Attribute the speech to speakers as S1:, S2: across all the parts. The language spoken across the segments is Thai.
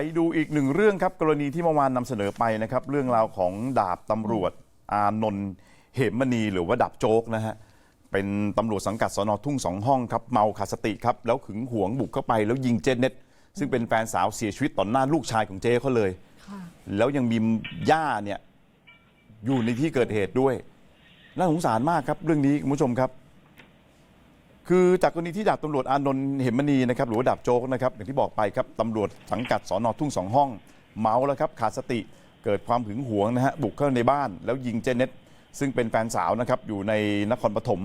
S1: ไปดูอีกหนึ่งเรื่องครับกรณีที่เมื่อวานนำเสนอไปนะครับ เรื่องราวของดาบตำรวจอานนท์เหมมณีหรือว่าดาบโจ๊กนะฮะเป็นตำรวจสังกัดสอนอทุ่งสองห้องครับเมาขาดสติครับแล้วขึงหวงบุกเข้าไปแล้วยิงเจนเน็ตซึ่งเป็นแฟนสาวเสียชีวิตต่อหน้าลูกชายของเจ๊เขาเลย แล้วยังมีย่าเนี่ยอยู่ในที่เกิดเหตุด้วยน่าสงสารมากครับเรื่องนี้คุณผู้ชมครับ คือจากกรณีที่ดาบตำรวจอานนท์เหมมณีนะครับหรือว่าดาบโจ๊กนะครับอย่างที่บอกไปครับตำรวจสังกัดสอนอทุ่งสองห้อง เมาแล้วครับขาดสติเกิดความหึงหวงนะฮะบุกเข้าในบ้าน แล้วยิงเจเน็ตซึ่งเป็นแฟนสาวนะครับอยู่ในนครปฐม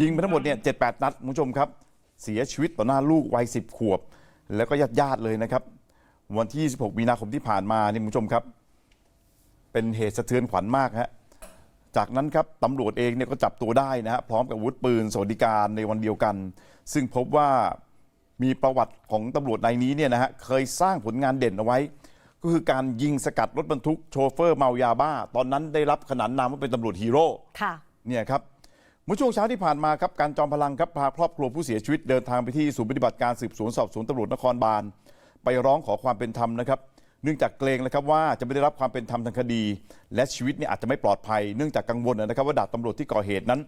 S1: ยิงไปทั้งหมดเนี่ยเจ็ดแปดนัดคุณผู้ชมครับ เสียชีวิตต่อหน้าลูกวัยสิบขวบ แล้วก็ญาติญาติเลยนะครับ วันที่ 16 มีนาคมที่ผ่านมานี่คุณผู้ชมครับ เป็นเหตุสะเทือนขวัญมากฮะ จากนั้นครับตำรวจเองเนี่ยก็จับตัวได้นะฮะพร้อมกับอาวุธปืนสวัสดิการในวันเดียวกัน ซึ่งพบว่ามีประวัติของตำรวจนายนี้เนี่ยนะฮะเคยสร้างผลงานเด่นเอาไว้ ก็คือการยิงสกัดรถบรรทุกโชเฟอร์เมายาบ้า ตอนนั้นได้รับขนานนามว่าเป็นตำรวจฮีโร่
S2: ค่ะ
S1: เนี่ยครับเมื่อช่วงเช้าที่ผ่านมาครับการจอมพลังครับพาครอบครัวผู้เสียชีวิตเดินทางไปที่ศูนย์ปฏิบัติการสืบสวนสอบสวนตำรวจนครบาลไปร้องขอความเป็นธรรมนะครับ เนื่องจากเกรงนะครับว่าจะไม่ได้รับความเป็นธรรมทางคดี และชีวิตเนี่ยอาจจะไม่ปลอดภัยเนื่องจากกังวลนะครับว่าดาบตำรวจที่ก่อเหตุนั้น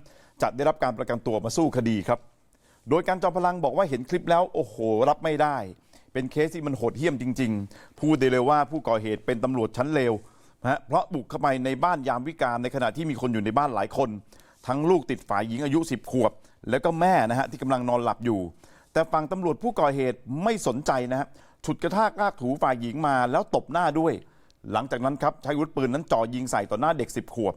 S1: จะได้รับการประกันตัวมาสู้คดีครับ โดยการจอมพลังบอกว่าเห็นคลิปแล้วโอ้โห รับไม่ได้ เป็นเคสที่มันโหดเหี้ยมจริง ๆ พูดได้เลยว่าผู้ก่อเหตุเป็นตำรวจชั้นเลวนะฮะเพราะบุกเข้าไปในบ้านยามวิกาลในขณะที่มีคนอยู่ในบ้านหลายคน ทั้งลูกติดฝ่ายหญิงอายุ 10 ขวบ แล้วก็แม่นะฮะที่กำลังนอนหลับอยู่ แต่ฝั่งตำรวจผู้ก่อเหตุไม่สนใจนะฮะ ฉุดกระชากลากถูฝ่ายหญิงมาแล้วตบหน้าด้วย หลังจากนั้นครับใช้อาวุธปืนนั้นจ่อยิงใส่ต่อหน้าเด็ก 10 ขวบ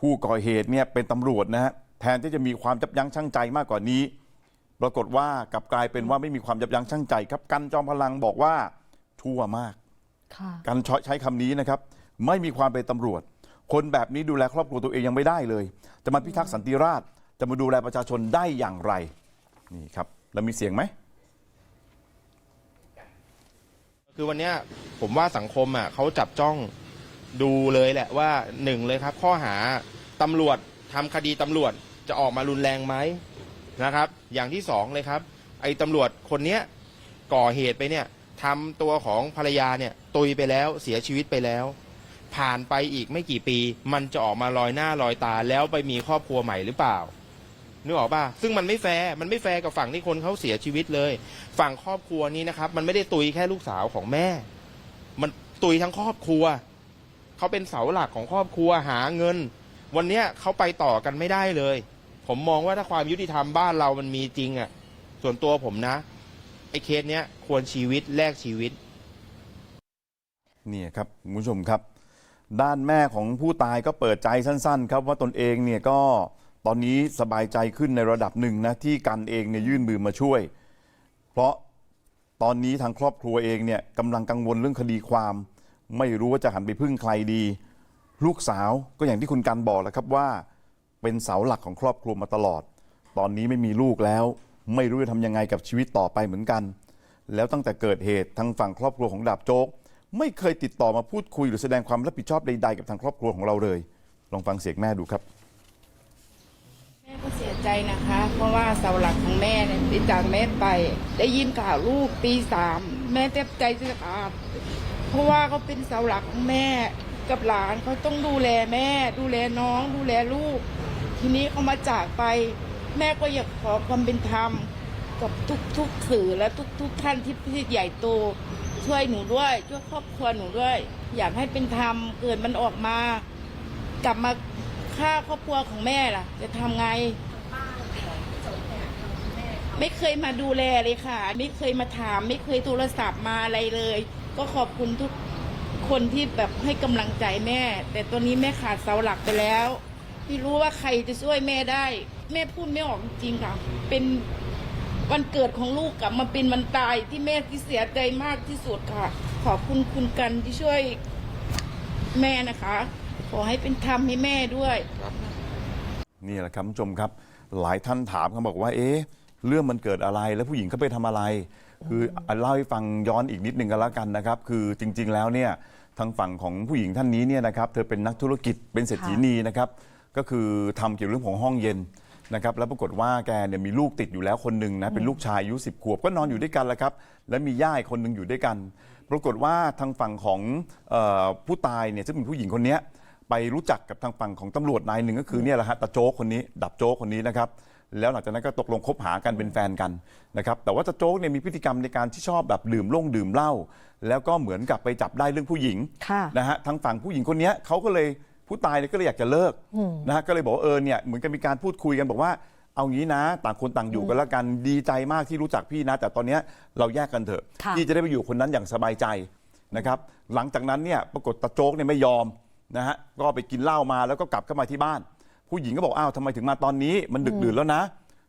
S1: ผู้ก่อเหตุเนี่ยเป็นตำรวจนะฮะแทนที่จะมีความยับยั้งชั่งใจมากกว่านี้ ปรากฏว่ากลับกลายเป็นว่าไม่มีความยับยั้งชั่งใจครับกันจอมพลังบอกว่าชั่วมาก
S2: ค่ะ
S1: การใช้คำนี้นะครับ ไม่มีความเป็นตำรวจ คนแบบนี้ดูแลครอบครัวตัวเองยังไม่ได้เลย จะมาพิทักษ์สันติราษฎร์จะมาดูแลประชาชนได้อย่างไรนี่ครับแล้วมีเสียงไหม
S3: คือวันนี้ผมว่าสังคมอะเขาจับจ้องดูเลยแหละว่าหนึ่งเลยครับข้อหาตำรวจทำคดีตำรวจจะออกมารุนแรงไหมนะครับ อย่างที่สองเลยครับ ไอ้ตำรวจคนเนี้ยก่อเหตุไปเนี่ยทำตัวของภรรยาเนี่ยตุยไปแล้วเสียชีวิตไปแล้ว ผ่านไปอีกไม่กี่ปี มันจะออกมาลอยหน้าลอยตาแล้วไปมีครอบครัวใหม่หรือเปล่า นึกออกป่ะซึ่งมันไม่แฟร์มันไม่แฟร์กับฝั่งที่คนเขาเสียชีวิตเลย ฝั่งครอบครัวนี้นะครับ มันไม่ได้ตุยแค่ลูกสาวของแม่ มันตุยทั้งครอบครัวเขาเป็นเสาหลักของครอบครัวหาเงิน วันเนี้ยเขาไปต่อกันไม่ได้เลย ผมมองว่าถ้าความยุติธรรมบ้านเรามันมีจริงอะ่ะ ส่วนตัวผมนะไอ้เคสเนี้ยควรชีวิตแลกชีวิต
S1: นี่ครับคุณผู้ชมครับ ด้านแม่ของผู้ตายก็เปิดใจสั้น ๆ ครับว่าตนเองเนี่ยก็ ตอนนี้สบายใจขึ้นในระดับหนึ่งนะที่กันเองเนี่ยยื่นมือมาช่วย เพราะตอนนี้ทางครอบครัวเองเนี่ยกำลังกังวลเรื่องคดีความ ไม่รู้ว่าจะหันไปพึ่งใครดี ลูกสาวก็อย่างที่คุณกันบอกแล้วครับว่า เป็นเสาหลักของครอบครัวมาตลอด ตอนนี้ไม่มีลูกแล้ว ไม่รู้จะทำยังไงกับชีวิตต่อไปเหมือนกัน แล้วตั้งแต่เกิดเหตุทางฝั่งครอบครัวของดาบโจ๊ก ไม่เคยติดต่อมาพูดคุยหรือแสดงความรับผิดชอบใดๆกับทางครอบครัวของเราเลย ลองฟังเสียงแม่ดูครับ
S4: ใจนะคะ เพราะว่าเสาหลักของแม่เนี่ยได้จากแม่ไป ได้ยินข่าวลูกปีสามแม่แทบใจจะขาดเพราะว่าเขาเป็นเสาหลักของแม่กับหลานเขาต้องดูแลแม่ ดูแลน้อง ดูแลลูก ทีนี้เขามาจากไป แม่ก็อยากขอความเป็นธรรมกับทุกๆสื่อและทุก ๆ ท่านที่ที่ใหญ่โตช่วยหนูด้วยช่วยครอบครัวหนูด้วย อยากให้เป็นธรรมเกิดมันออกมา กลับมาฆ่าครอบครัวของแม่ล่ะ จะทำไง ไม่เคยมาดูแลเลยค่ะ ไม่เคยมาถาม ไม่เคยโทรศัพท์มาอะไรเลย ก็ขอบคุณทุกคนที่แบบให้กำลังใจแม่ แต่ตอนนี้แม่ขาดเสาหลักไปแล้ว ไม่รู้ว่าใครจะช่วยแม่ได้ แม่พูดไม่ออกจริงค่ะ เป็นวันเกิดของลูกกลับมาเป็นวันตายที่แม่ที่เสียใจมากที่สุดค่ะ ขอบคุณคุณกันที่ช่วยแม่นะคะ ขอให้เป็นธรรมให้แม่ด้วย
S1: นี่แหละครับคุณผู้ชมครับ หลายท่านถามเขาบอกว่าเอ๊ะ เรื่องมันเกิดอะไรแล้วผู้หญิงเขาไปทำอะไร คือเล่าให้ฟังย้อนอีกนิดนึงกันแล้วกันนะครับ คือจริง ๆ แล้วเนี่ยทางฝั่งของผู้หญิงท่านนี้เนี่ยนะครับเธอเป็นนักธุรกิจเป็นเศรษฐีนีนะครับก็คือทำเกี่ยวกับเรื่องของห้องเย็นนะครับแล้วปรากฏว่าแกเนี่ยมีลูกติดอยู่แล้วคนหนึ่งนะเป็นลูกชายอายุสิบขวบก็นอนอยู่ด้วยกันแหละครับ และมีย่าอีกคนหนึ่งอยู่ด้วยกัน ปรากฏว่าทางฝั่งของออผู้ตายเนี่ยซึ่งเป็นผู้หญิงคนนี้ไปรู้จักกับทางฝั่งของตำรวจนายหนึ่งก็คือเนี่ยแหละฮะตาโจ๊กคนนี้ ดับโจ๊กคนนี้นะครับ แล้วหลังจากนั้นก็ตกลงคบหากันเป็นแฟนกันนะครับแต่ว่าตาโจ๊กเนี่ยมีพฤติกรรมในการที่ชอบแบบดื่มล่งดื่มเหล้าแล้วก็เหมือนกับไปจับได้เรื่องผู้หญิง
S2: ค่ะ
S1: นะฮะทางฝั่งผู้หญิงคนเนี้ยเขาก็เลยผู้ตายเนี่ยก็เลยอยากจะเลิกนะฮะก็เลยบอกว่าเออเนี่ยเหมือนกับมีการพูดคุยกันบอกว่าเอางี้นะ ต่างคนต่างอยู่กันแล้วกันดีใจมากที่รู้จักพี่นะ แต่ตอนเนี้ยเราแยกกันเถอะ
S2: ค่ะ
S1: พี่จะได้ไปอยู่คนนั้นอย่างสบายใจนะครับหลังจากนั้นเนี่ยปรากฏตาโจ๊กเนี่ยไม่ยอมนะฮะก็ไปกินเหล้ามาแล้วก็กลับเข้ามาที่บ้าน ผู้หญิงก็บอกอ้าวทำไมถึงมาตอนนี้มันดึกดื่นแล้วนะ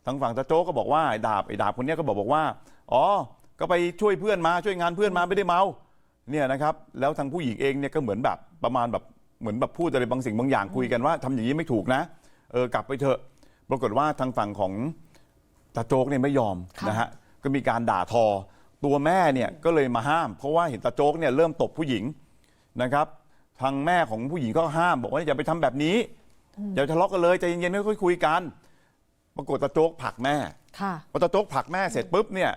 S1: ทางฝั่งตาโจ๊กก็บอกว่าไอ้ดาบไอ้ดาบคนเนี้ยก็บอกบอกว่าอ๋อก็ไปช่วยเพื่อนมาช่วยงานเพื่อนมาไม่ได้เมาเนี่ยนะครับแล้วทางผู้หญิงเองเนี่ยก็เหมือนแบบประมาณแบบเหมือนแบบพูดอะไรบางสิ่งบางอย่างคุยกันว่าทำอย่างนี้ไม่ถูกนะเออกลับไปเถอะปรากฏว่าทางฝั่งของตาโจ๊กเนี่ยไม่ยอม
S2: ค่ะ
S1: นะฮะก็มีการด่าทอ ตัวแม่เนี่ยก็เลยมาห้าม เพราะว่าเห็นตาโจ๊กเนี่ยเริ่มตบผู้หญิงนะครับ ทางแม่ของผู้หญิงก็ห้ามบอกว่าอย่าไปทำแบบนี้ อย่าทะเลาะกันเลยใจเย็นๆค่อยๆคุยกัน ปรากฏตาโจ๊กผลักแม่
S2: ค่ะ
S1: พอตาโจ๊กผลักแม่เสร็จปุ๊บเนี่ย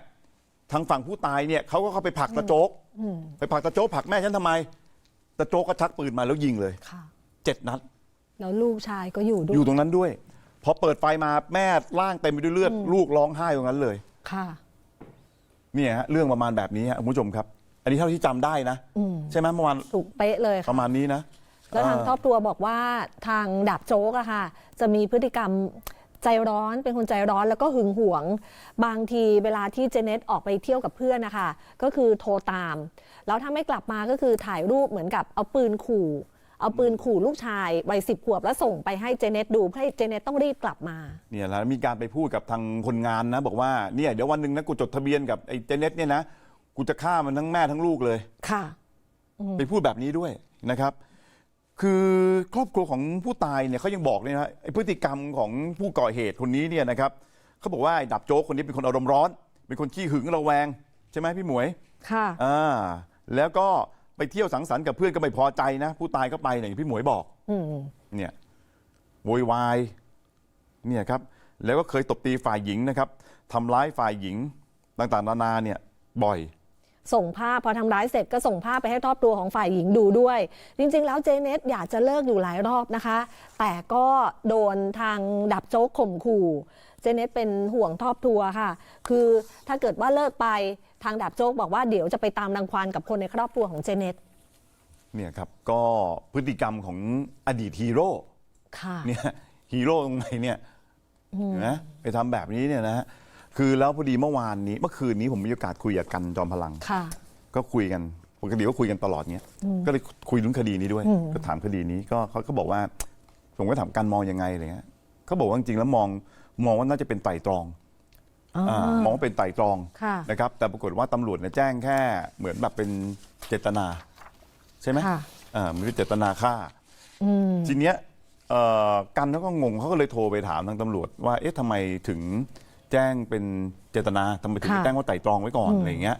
S1: ทางฝั่งผู้ตายเนี่ยเขาก็เข้าไปผลักตาโจ๊กไปผลักตาโจ๊กผลักแม่ฉันทำไมตาโจ๊กก็ชักปืนมาแล้วยิงเลย
S2: ค่ะ
S1: เจ็ดนัด
S2: แล้วลูกชายก็อยู่ด้ว
S1: อยยู่ตรงนั้นด้วยพอเปิดไฟมาแม่ร่างเต็มไปด้วยเลือด ลูกร้องไห้ตรงนั้นเลย
S2: ค่ะ
S1: เนี่ยฮะเรื่องประมาณแบบนี้ฮะคุณผู้ชมครับ อันนี้เท่าที่จำได้นะ
S2: อืม
S1: ใช่ไหมเมื่อวาน
S2: ถูกเป๊ะเลย
S1: ป
S2: ค่ะ
S1: ระมาณนี้นะ
S2: แล้วทาง
S1: เออ
S2: ครอบครัวบอกว่าทางดาบโจ๊กอะค่ะ จะมีพฤติกรรมใจร้อนเป็นคนใจร้อนแล้วก็หึงหวง บางทีเวลาที่เจเน็ตออกไปเที่ยวกับเพื่อนนะคะก็คือโทรตาม แล้วถ้าไม่กลับมาก็คือถ่ายรูปเหมือนกับเอาปืนขู่ เอาปืนขู่ลูกชายวัยสิบขวบแล้วส่งไปให้เจเน็ตดูเพื่อให้เจเน็ตต้องรีบกลับมา
S1: เนี่ยแล้วมีการไปพูดกับทางคนงานนะ บอกว่าเนี่ยเดี๋ยววันหนึ่งนะกูจดทะเบียนกับไอ้เจเน็ตเนี่ยนะกูจะฆ่ามันทั้งแม่ทั้งลูกเลย
S2: ค่ะ
S1: ไปพูดแบบนี้ด้วยนะครับ คือครอบครัวของผู้ตายเนี่ยเขายังบอกเลยนะไอ้พฤติกรรมของผู้ก่อเหตุคนนี้เนี่ยนะครับเขาบอกว่าไอ้ดับโจ๊กคนนี้เป็นคนอารมณ์ร้อน เป็นคนขี้หึงระแวง ใช่ไหมพี่หมวย
S2: ค่ะ
S1: อ่าแล้วก็ไปเที่ยวสังสรรค์กับเพื่อนก็ไม่พอใจนะ ผู้ตายก็ไปเนี่ยอย่างพี่หมวยบอก
S2: อืม
S1: เนี่ยโวยวายเนี่ยครับแล้วก็เคยตบตีฝ่ายหญิงนะครับทำร้ายฝ่ายหญิงต่างๆนานาเนี่ยบ่อย
S2: ส่งภาพพอทำร้ายเสร็จก็ส่งภาพไปให้ครอบครัวของฝ่ายหญิงดูด้วย จริง ๆ แล้วเจเน็ตอยากจะเลิกอยู่หลายรอบนะคะ แต่ก็โดนทางดับโจ๊กข่มขู่ เจเน็ตเป็นห่วงครอบครัวค่ะ คือถ้าเกิดว่าเลิกไปทางดับโจ๊กบอกว่าเดี๋ยวจะไปตามรังควานกับคนในครอบครัวของเจเน็ต
S1: เนี่ยครับก็พฤติกรรมของอดีตฮีโร่
S2: ค่ะ
S1: เนี่ยฮีโร่ตรงไหนเนี่ยนะไปทำแบบนี้เนี่ยนะฮะ คือแล้วพอดีเมื่อวานนี้เมื่อคืนนี้ผมมีโอกาสคุยกับกันจอมพลัง
S2: ค่ะ
S1: ก็คุยกันปกติก็คุยกันตลอดเนี้ยก็เลยคุยเรื่องคดีนี้ด้วย ก็ถามคดีนี้ก็เขาก็บอกว่าผมก็ถามกันมองยังไงอะไรเงี้ยเขาบอกว่าจริงๆแล้วมองมองว่าน่าจะเป็นไตร่ตรอง
S2: อ๋ออ่า
S1: มองว่าเป็นไตร่ตรอง
S2: ค่ะ
S1: นะครับ แต่ปรากฏว่าตำรวจเนี่ยแจ้งแค่เหมือนแบบเป็นเจตนา ใช่ไหม
S2: ค่ะ
S1: อ่ามันเป็นเจตนาฆ่า
S2: อืม
S1: ทีเนี้ยเอ่อกันเขาก็งงเขาก็เลยโทรไปถามทางตำรวจว่าเอ๊ะทำไมถึง แจ้งเป็นเจตนาทำไมถึงไม่
S2: ค่ะ
S1: แจ้งว่าไตร่ตรองไว้ก่อน
S2: อืม
S1: อะไรอย่างเงี้ย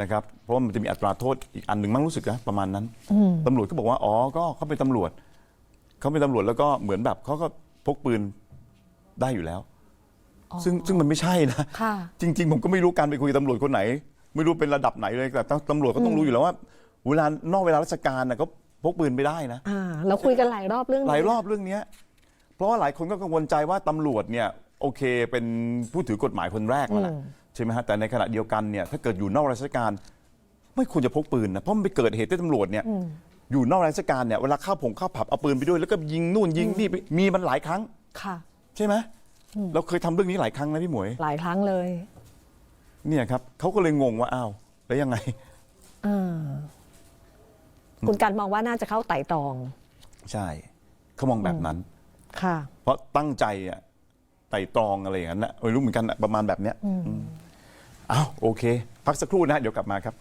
S1: นะครับเพราะว่ามันจะมีอัตราโทษอีกอันหนึ่งมั้งรู้สึกนะประมาณนั้น
S2: อืม
S1: ตำรวจก็บอกว่าอ๋อก็เขาเป็นตำรวจเขาเป็นตำรวจแล้วก็เหมือนแบบเขาก็พกปืนได้อยู่แล้ว ซึ่งซึ่งมันไม่ใช่นะ
S2: ค่ะ
S1: จริง ๆ ผมก็ไม่รู้การไปคุยกับตำรวจคนไหน ไม่รู้เป็นระดับไหนเลยแต่ตำรวจก็ต้องรู้อยู่แล้วว่าเวลานอกเวลาราชการนะก็พกปืนไม่ได้นะ
S2: อ่าเราคุยกันหลายรอบเรื่องนี้
S1: หลายรอบเรื่องเนี้ยเพราะว่าหลายคนก็กังวลใจว่าตำรวจเนี่ย โอเคเป็นผู้ถือกฎหมายคนแรกแล้วแหละใช่ไหมฮะแต่ในขณะเดียวกันเนี่ยถ้าเกิดอยู่นอกราชการ ไม่ควรจะพกปืนนะเพราะมันไปเกิดเหตุที่ตำรวจเนี่ยอยู่นอกราชการเนี่ยเวลาเข้าผงเข้าผับเอาปืนไปด้วย แล้วก็ยิงนู่นยิงนี่ไปมีมันหลายครั้ง
S2: ค่ะ
S1: ใช่ไหมเราเคยทำเรื่องนี้หลายครั้งนะพี่หมวย
S2: หลายครั้งเลย
S1: เนี่ยครับเขาก็เลยงงว่าอ้าวแล้วยังไง
S2: อ่าคุณการมองว่าน่าจะเข้าไต่ตรอง
S1: ใช่เขามองแบบนั้น
S2: ค่ะ
S1: เพราะตั้งใจอะ ไต่ตรองอะไรอย่างนั้นนะไม่รู้เหมือนกันอะประมาณแบบเนี้ยอืมอ้าวโอเค พักสักครู่นะฮะเดี๋ยวกลับมาครับ